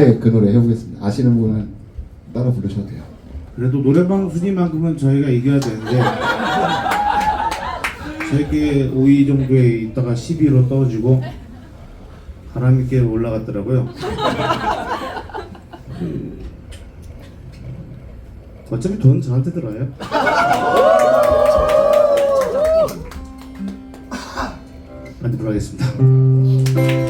짧게 그 노래 해보겠습니다. 아시는 분은 따라 부르셔도 돼요. 그래도 노래방 순위만큼은 저희가 이겨야 되는데 저희께 5위 정도에 있다가 10위로 떨어지고 바람있게 올라갔더라고요. 그, 어차피 돈 저한테 들어요. 만들어 하겠습니다.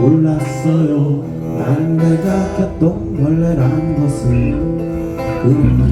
몰랐어요. 난 내가 곁동벌레란 것을 그만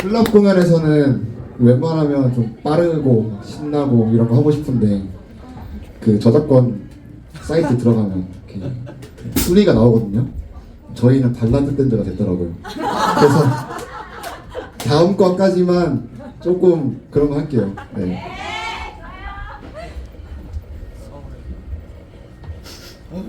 클럽 공연에서는 웬만하면 좀 빠르고 신나고 이런 거 하고 싶은데 그 저작권 사이트 들어가면 이렇게 순위가 나오거든요. 저희는 발라드 밴드가 됐더라고요. 그래서 다음 과까지만 조금 그런 거 할게요. 네. 어,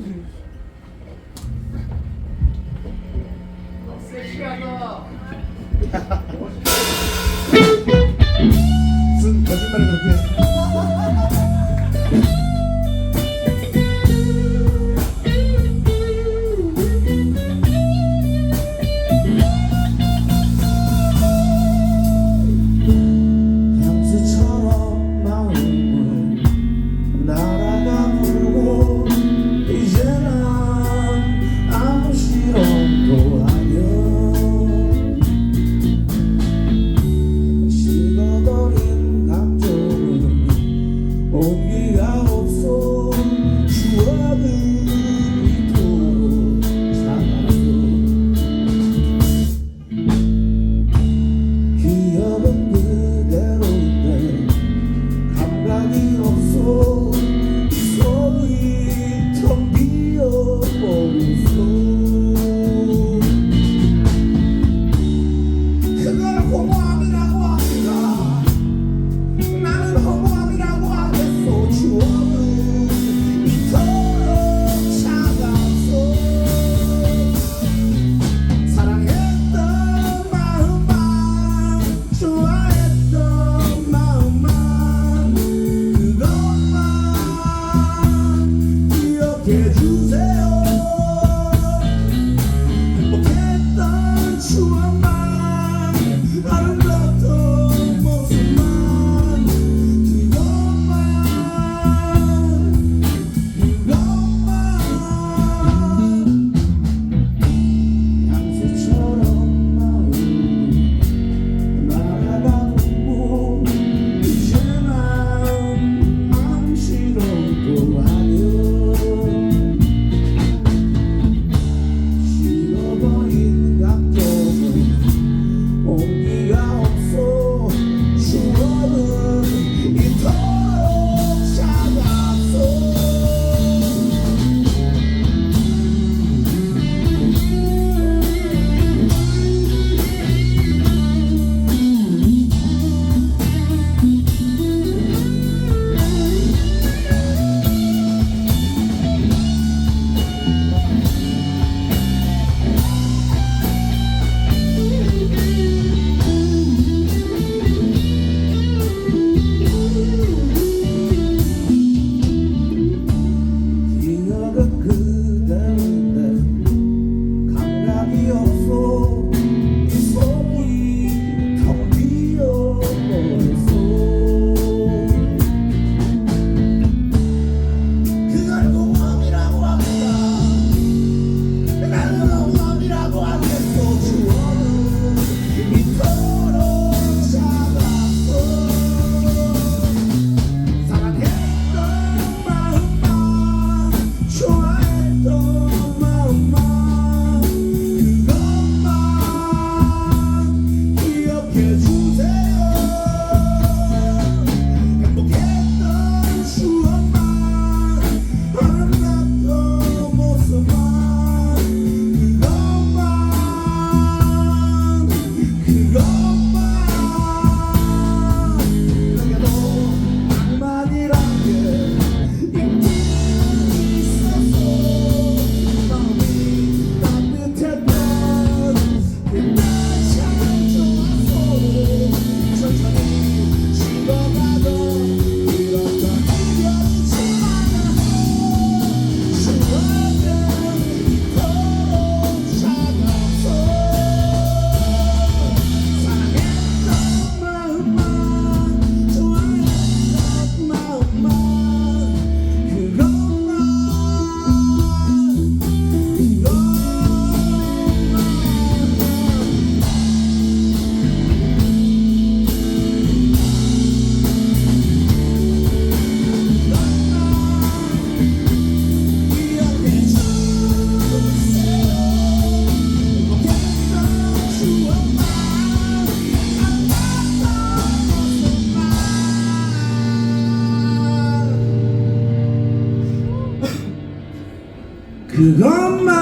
그것만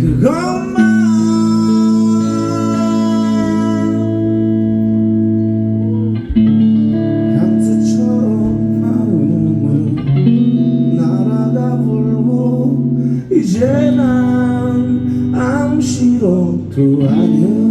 그것만. 하트처럼 마음은 날아가 불고 이제 난 아무 싫어도 아니야